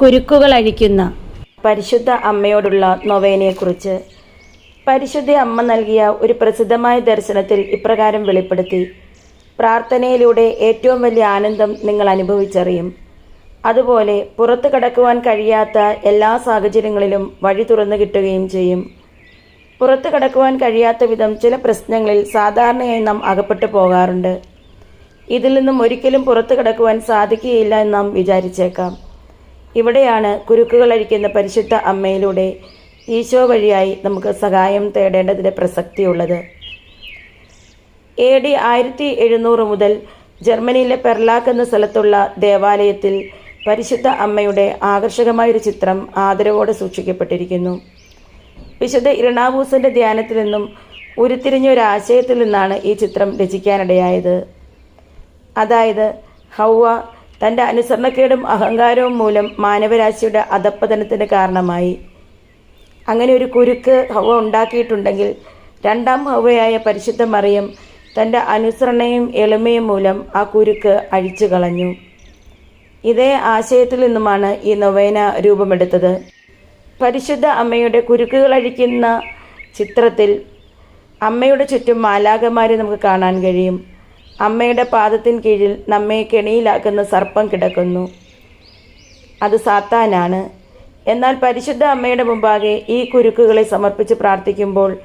കുരുക്കുകൾ അഴിക്കുന്ന. പരിശുദ്ധ അമ്മയോടുള്ള നൊവേനയെക്കുറിച്ച്. പരിശുദ്ധ അമ്മ നൽകിയ ഒരു പ്രസിദ്ധമായ ദർശനത്തിൽ ഇപ്രകാരം വെളിപ്പെടുത്തി. പ്രാർത്ഥനയിലൂടെ ഏറ്റവും വലിയ ആനന്ദം നിങ്ങൾ അനുഭവിച്ചറിയും. അതുപോലെ പുറത്തു കടക്കുവാൻ കഴിയാത്ത എല്ലാ സാഹചര്യങ്ങളിലും വഴി തുറന്നു കിട്ടുകയും ചെയ്യും. പുറത്തു കടക്കുവാൻ കഴിയാത്ത വിധം ചില പ്രശ്നങ്ങളിൽ സാധാരണയായി നാം അകപ്പെട്ടു പോകാറുണ്ട്. ഇതിൽ നിന്നും ഒരിക്കലും പുറത്തു കടക്കുവാൻ സാധിക്കുകയില്ല എന്ന് നാം വിചാരിച്ചേക്കാം. ഇവിടെയാണ് കുരുക്കുകൾ അഴിക്കുന്ന പരിശുദ്ധ അമ്മയിലൂടെ ഈശോ വഴിയായി നമുക്ക് സഹായം തേടേണ്ടതിന്റെ പ്രസക്തിയുള്ളത്. എ ഡി ആയിരത്തി എഴുന്നൂറ് മുതൽ ജർമ്മനിയിലെ പെർലാക്ക് എന്ന സ്ഥലത്തുള്ള ദേവാലയത്തിൽ പരിശുദ്ധ അമ്മയുടെ ആകർഷകമായൊരു ചിത്രം ആദരവോടെ സൂക്ഷിക്കപ്പെട്ടിരിക്കുന്നു. വിശുദ്ധ ഇരണാവൂസിന്റെ ധ്യാനത്തിൽ നിന്നും ഉരുത്തിരിഞ്ഞ ഒരു നിന്നാണ് ഈ ചിത്രം രചിക്കാനിടയായത്. അതായത് ഹൗവ തന്റെ അനുസരണക്കേടും അഹങ്കാരവും മൂലം മാനവരാശിയുടെ അധപ്പതനത്തിന് കാരണമായി. അങ്ങനെ ഒരു കുരുക്ക് ഹവ ഉണ്ടാക്കിയിട്ടുണ്ടെങ്കിൽ രണ്ടാം ഹവയായ പരിശുദ്ധ മറിയം തന്റെ അനുസരണയും എളിമയും മൂലം ആ കുരുക്ക് അഴിച്ചു കളഞ്ഞു. ഇതേ ആശയത്തിൽ നിന്നുമാണ് ഈ നൊവേന രൂപമെടുത്തത്. പരിശുദ്ധ അമ്മയുടെ കുരുക്കുകൾ അഴിക്കുന്ന ചിത്രത്തിൽ അമ്മയുടെ ചുറ്റും മാലാകമാരെ നമുക്ക് കാണാൻ കഴിയും. അമ്മയുടെ പാദത്തിന് കീഴിൽ നമ്മെ കെണിയിലാക്കുന്ന സർപ്പം കിടക്കുന്നു. അത് സാത്താനാണ്. എന്നാൽ പരിശുദ്ധ അമ്മയുടെ മുമ്പാകെ ഈ കുരുക്കുകളെ സമർപ്പിച്ച് പ്രാർത്ഥിക്കുമ്പോൾ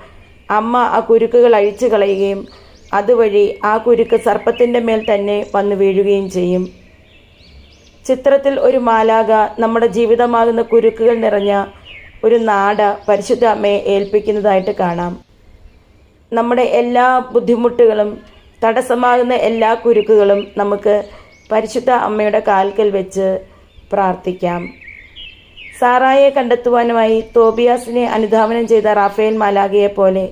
അമ്മ ആ കുരുക്കുകൾ അഴിച്ചു കളയുകയും അതുവഴി ആ കുരുക്ക് സർപ്പത്തിന്റെ മേൽ തന്നെ വന്നു വീഴുകയും ചെയ്യും. ചിത്രത്തിൽ ഒരു മാലാക നമ്മുടെ ജീവിതമാകുന്ന കുരുക്കുകൾ നിറഞ്ഞ ഒരു നാട പരിശുദ്ധ അമ്മയെ ഏൽപ്പിക്കുന്നതായിട്ട് കാണാം. നമ്മുടെ എല്ലാ ബുദ്ധിമുട്ടുകളും തടസ്സമാകുന്ന എല്ലാ കുരുക്കുകളും നമുക്ക് പരിശുദ്ധ അമ്മയുടെ കാൽക്കൽ വെച്ച് പ്രാർത്ഥിക്കാം. സാറായെ കണ്ടെത്തുവാനുമായി തോബിയാസിനെ അനുധാവനം ചെയ്ത റാഫേൽ മാലാഗയെ പോലെ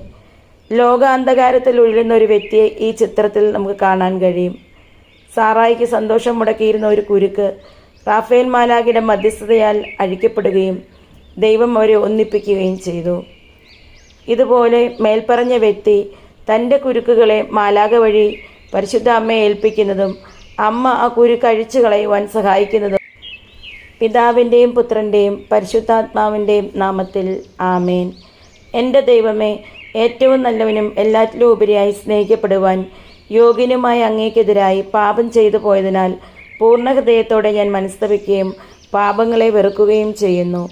ലോകാന്ധകാരത്തിൽ ഉഴലുന്ന ഒരു വ്യക്തിയെ ഈ ചിത്രത്തിൽ നമുക്ക് കാണാൻ കഴിയും. സാറായിക്ക് സന്തോഷം മുടക്കിയിരുന്ന ഒരു കുരുക്ക് റാഫേൽ മാലാഗിയുടെ മധ്യസ്ഥതയാൽ അഴിക്കപ്പെടുകയും ദൈവം അവരെ ഒന്നിപ്പിക്കുകയും ചെയ്തു. ഇതുപോലെ മേൽപ്പറഞ്ഞ വ്യക്തി തന്റെ കുരുക്കുകളെ മാലാക വഴി പരിശുദ്ധ അമ്മയെ ഏൽപ്പിക്കുന്നതും അമ്മ ആ കുരുക്ക് അഴിച്ചു കളയുവാൻ സഹായിക്കുന്നതും പിതാവിന്റെയും പുത്രന്റെയും പരിശുദ്ധാത്മാവിന്റെയും നാമത്തിൽ ആമേൻ. എന്റെ ദൈവമേ ഏറ്റവും നല്ലവനും എല്ലാറ്റിലും ഉപരിയായി സ്നേഹിക്കപ്പെടുവാൻ യോഗ്യനുമായ അങ്ങേക്കെതിരായി പാപം ചെയ്തു പോയതിനാൽ പൂർണ ഹൃദയത്തോടെ ഞാൻ മനസ്തപിക്കുകയും പാപങ്ങളെ വെറുക്കുകയും ചെയ്യുന്നു.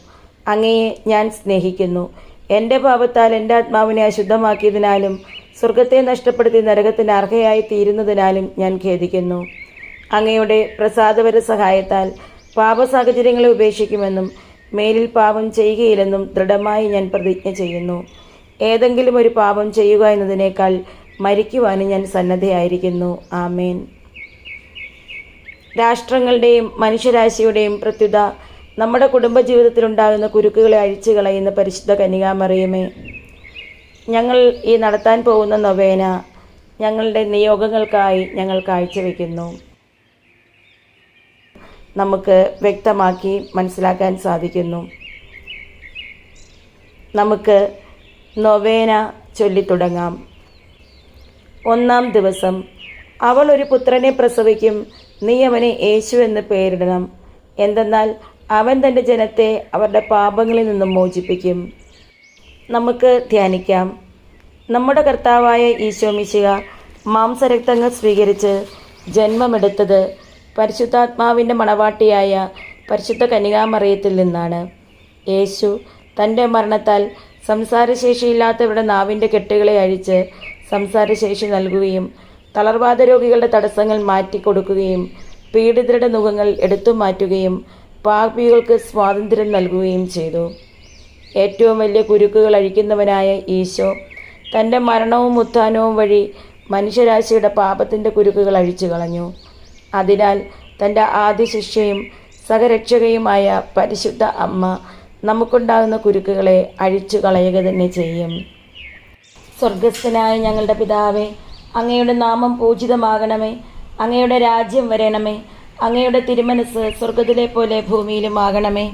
അങ്ങയെ ഞാൻ സ്നേഹിക്കുന്നു. എന്റെ പാപത്താൽ എന്റെ ആത്മാവിനെ അശുദ്ധമാക്കിയതിനാലും സ്വർഗത്തെ നഷ്ടപ്പെടുത്തി നരകത്തിന് അർഹയായി തീരുന്നതിനാലും ഞാൻ ഖേദിക്കുന്നു. അങ്ങയുടെ പ്രസാദപര സഹായത്താൽ പാപ സാഹചര്യങ്ങളെ ഉപേക്ഷിക്കുമെന്നും മേലിൽ പാപം ചെയ്യുകയില്ലെന്നും ദൃഢമായി ഞാൻ പ്രതിജ്ഞ ചെയ്യുന്നു. ഏതെങ്കിലും ഒരു പാപം ചെയ്യുക എന്നതിനേക്കാൾ മരിക്കുവാനും ഞാൻ സന്നദ്ധയായിരിക്കുന്നു. ആമേൻ. രാഷ്ട്രങ്ങളുടെയും മനുഷ്യരാശിയുടെയും പ്രത്യുത നമ്മുടെ കുടുംബജീവിതത്തിലുണ്ടാകുന്ന കുരുക്കുകളെ അഴിച്ചു കളയുന്ന പരിശുദ്ധ കന്യകാമറിയമേ ഞങ്ങൾ ഈ നടത്താൻ പോകുന്ന നൊവേന ഞങ്ങളുടെ നിയോഗങ്ങൾക്കായി ഞങ്ങൾ കാഴ്ചവെക്കുന്നു. നമുക്ക് വ്യക്തമാക്കി മനസ്സിലാക്കാൻ സാധിക്കുന്നു. നമുക്ക് നൊവേന ചൊല്ലിത്തുടങ്ങാം ഒന്നാം ദിവസം അവൾ ഒരു പുത്രനെ പ്രസവിക്കും നീ അവനെ യേശു എന്ന് പേരിടണം. എന്തെന്നാൽ അവൻ തന്റെ ജനത്തെ അവരുടെ പാപങ്ങളിൽ നിന്നും മോചിപ്പിക്കും. നമുക്ക് ധ്യാനിക്കാം. നമ്മുടെ കർത്താവായ ഈശോ മിശിക മാംസരക്തങ്ങൾ സ്വീകരിച്ച് ജന്മമെടുത്തത് പരിശുദ്ധാത്മാവിന്റെ മണവാട്ടിയായ പരിശുദ്ധ കന്യകാമറിയത്തിൽ നിന്നാണ്. യേശു തന്റെ മരണത്താൽ സംസാരശേഷിയില്ലാത്തവരുടെ നാവിന്റെ കെട്ടുകളെ അഴിച്ച് സംസാരശേഷി നൽകുകയും തളർവാദ രോഗികളുടെ തടസ്സങ്ങൾ മാറ്റിക്കൊടുക്കുകയും പീഡിതരുടെ മുഖങ്ങൾ എടുത്തു മാറ്റുകയും പാപികൾക്ക് സ്വാതന്ത്ര്യം നൽകുകയും ചെയ്തു. ഏറ്റവും വലിയ കുരുക്കുകൾ അഴിക്കുന്നവനായ ഈശോ. തന്റെ മരണവും ഉത്ഥാനവും വഴി മനുഷ്യരാശിയുടെ പാപത്തിന്റെ കുരുക്കുകൾ അഴിച്ചു കളഞ്ഞു. അതിനാൽ തന്റെ ആദ്യ ശിഷ്യയും സഹരക്ഷകയുമായ പരിശുദ്ധ അമ്മ നമുക്കുണ്ടാകുന്ന കുരുക്കുകളെ അഴിച്ചു കളയുക തന്നെ ചെയ്യും. സ്വർഗസ്ഥനായ ഞങ്ങളുടെ പിതാവേ അങ്ങയുടെ നാമം പൂജിതമാകണമേ. അങ്ങയുടെ രാജ്യം വരണമേ. അങ്ങയുടെ തിരുമനസ് സ്വർഗത്തിലെ പോലെ ഭൂമിയിലും ആകണമേ.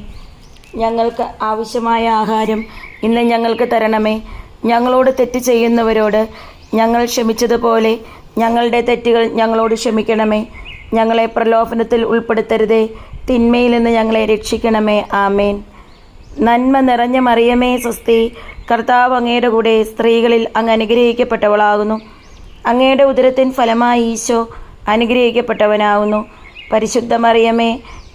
ഞങ്ങൾക്ക് ആവശ്യമായ ആഹാരം ഇന്ന് ഞങ്ങൾക്ക് തരണമേ. ഞങ്ങളോട് തെറ്റ് ചെയ്യുന്നവരോട് ഞങ്ങൾ ക്ഷമിച്ചതുപോലെ ഞങ്ങളുടെ തെറ്റുകൾ ഞങ്ങളോട് ക്ഷമിക്കണമേ. ഞങ്ങളെ പ്രലോഭനത്തിൽ ഉൾപ്പെടുത്തരുതേ. തിന്മയിൽ നിന്ന് ഞങ്ങളെ രക്ഷിക്കണമേ. ആമേൻ. നന്മ നിറഞ്ഞ മറിയമേ സ്വസ്തി. കർത്താവ് അങ്ങയുടെ കൂടെ സ്ത്രീകളിൽ അങ്ങ് അനുഗ്രഹിക്കപ്പെട്ടവളാകുന്നു. അങ്ങയുടെ ഉദരത്തിൻ ഫലമായി ഈശോ അനുഗ്രഹിക്കപ്പെട്ടവനാകുന്നു. പരിശുദ്ധ മറിയമേ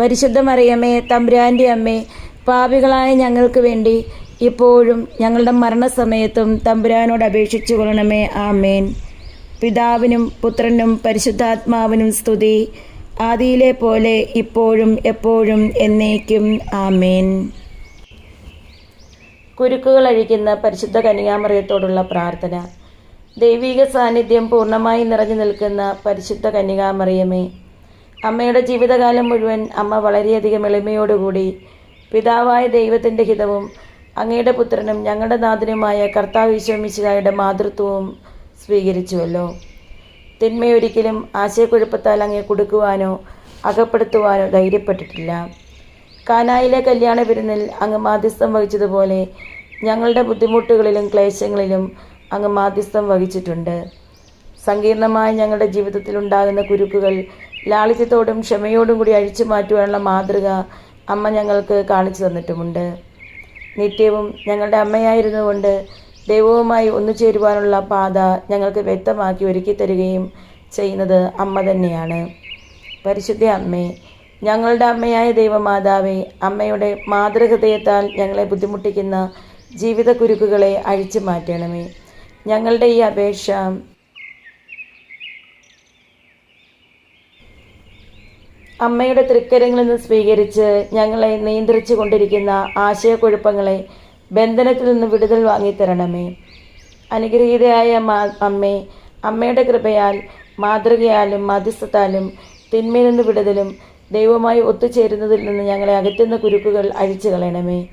പരിശുദ്ധ മറിയമ്മേ തമ്പുരാന്റെ അമ്മേ പാപികളായ ഞങ്ങൾക്ക് വേണ്ടി ഇപ്പോഴും ഞങ്ങളുടെ മരണസമയത്തും തമ്പുരാനോട് അപേക്ഷിച്ചു കൊള്ളണമേ. ആമേൻ. പിതാവിനും പുത്രനും പരിശുദ്ധാത്മാവിനും സ്തുതി. ആദിയിലെ പോലെ ഇപ്പോഴും എപ്പോഴും എന്നേക്കും. ആമേൻ. കുരുക്കുകൾ അഴിക്കുന്ന പരിശുദ്ധ കന്യകാമറിയത്തോടുള്ള പ്രാർത്ഥന. ദൈവിക സാന്നിധ്യം പൂർണമായി നിറഞ്ഞു നിൽക്കുന്ന പരിശുദ്ധ കന്യകാമറിയമേ അമ്മയുടെ ജീവിതകാലം മുഴുവൻ അമ്മ വളരെയധികം എളിമയോടുകൂടി പിതാവായ ദൈവത്തിന്റെ ഹിതവും അങ്ങയുടെ പുത്രനും ഞങ്ങളുടെ നാഥനുമായ കർത്താവ് ഈശോമിശിഹായുടെ മാതൃത്വവും സ്വീകരിച്ചുവല്ലോ. തിന്മയൊരിക്കലും ആശയക്കുഴപ്പത്താൽ അങ്ങേ കൊടുക്കുവാനോ അകപ്പെടുത്തുവാനോ ധൈര്യപ്പെട്ടിട്ടില്ല. കാനായിലെ കല്യാണ വിരുന്നിൽ അങ്ങ് മാധ്യസ്ഥം വഹിച്ചതുപോലെ ഞങ്ങളുടെ ബുദ്ധിമുട്ടുകളിലും ക്ലേശങ്ങളിലും അങ്ങ് മാധ്യസ്ഥം വഹിച്ചിട്ടുണ്ട്. സങ്കീർണമായ ഞങ്ങളുടെ ജീവിതത്തിലുണ്ടാകുന്ന കുരുക്കുകൾ ലാളിത്യത്തോടും ക്ഷമയോടും കൂടി അഴിച്ചു മാറ്റുവാനുള്ള മാതൃക അമ്മ ഞങ്ങൾക്ക് കാണിച്ചു തന്നിട്ടുമുണ്ട്. നിത്യവും ഞങ്ങളുടെ അമ്മയായിരുന്നുകൊണ്ട് ദൈവവുമായി ഒന്നുചേരുവാനുള്ള പാത ഞങ്ങൾക്ക് വ്യക്തമാക്കി ഒരുക്കി തരികയും ചെയ്യുന്നത് അമ്മ തന്നെയാണ്. പരിശുദ്ധ അമ്മേ ഞങ്ങളുടെ അമ്മയായ ദൈവമാതാവേ അമ്മയുടെ മാതൃഹൃദയത്താൽ ഞങ്ങളെ ബുദ്ധിമുട്ടിക്കുന്ന ജീവിത കുരുക്കുകളെ അഴിച്ചു മാറ്റണമേ. ഞങ്ങളുടെ ഈ അപേക്ഷ അമ്മയുടെ തൃക്കരങ്ങളിൽ നിന്ന് സ്വീകരിച്ച് ഞങ്ങളെ നിയന്ത്രിച്ചു കൊണ്ടിരിക്കുന്ന ആശയക്കുഴപ്പങ്ങളെ ബന്ധനത്തിൽ നിന്ന് വിടുതൽ വാങ്ങിത്തരണമേ. അനുഗ്രഹീതയായ മാ അമ്മേ അമ്മയുടെ കൃപയാൽ മാതൃകയാലും മധ്യസ്ഥത്താലും തിന്മയിൽ നിന്ന് വിടുതലും ദൈവമായി ഒത്തുചേരുന്നതിൽ നിന്ന് ഞങ്ങളെ അകറ്റുന്ന കുരുക്കുകൾ അഴിച്ചു കളയണമേ.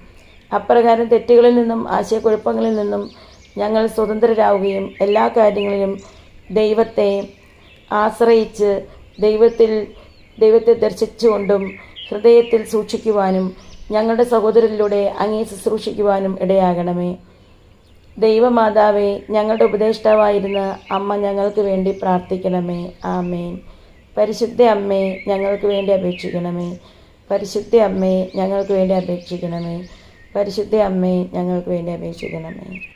അപ്രകാരം തെറ്റുകളിൽ നിന്നും ആശയക്കുഴപ്പങ്ങളിൽ നിന്നും ഞങ്ങൾ സ്വതന്ത്രരാവുകയും എല്ലാ കാര്യങ്ങളിലും ദൈവത്തെ ആശ്രയിച്ച് ദൈവത്തിൽ ദൈവത്തെ ദർശിച്ചുകൊണ്ടും ഹൃദയത്തിൽ സൂക്ഷിക്കുവാനും ഞങ്ങളുടെ സഹോദരരിലൂടെ അങ്ങേ ശുശ്രൂഷിക്കുവാനും ഇടയാകണമേ. ദൈവമാതാവേ ഞങ്ങളുടെ ഉപദേഷ്ടാവായിരുന്ന അമ്മ ഞങ്ങൾക്ക് വേണ്ടി പ്രാർത്ഥിക്കണമേ. ആമേൻ. പരിശുദ്ധ അമ്മേ ഞങ്ങൾക്ക് വേണ്ടി അപേക്ഷിക്കണമേ. പരിശുദ്ധ അമ്മേ ഞങ്ങൾക്ക് വേണ്ടി അപേക്ഷിക്കണമേ. പരിശുദ്ധ അമ്മേ ഞങ്ങൾക്ക് വേണ്ടി അപേക്ഷിക്കണമേ.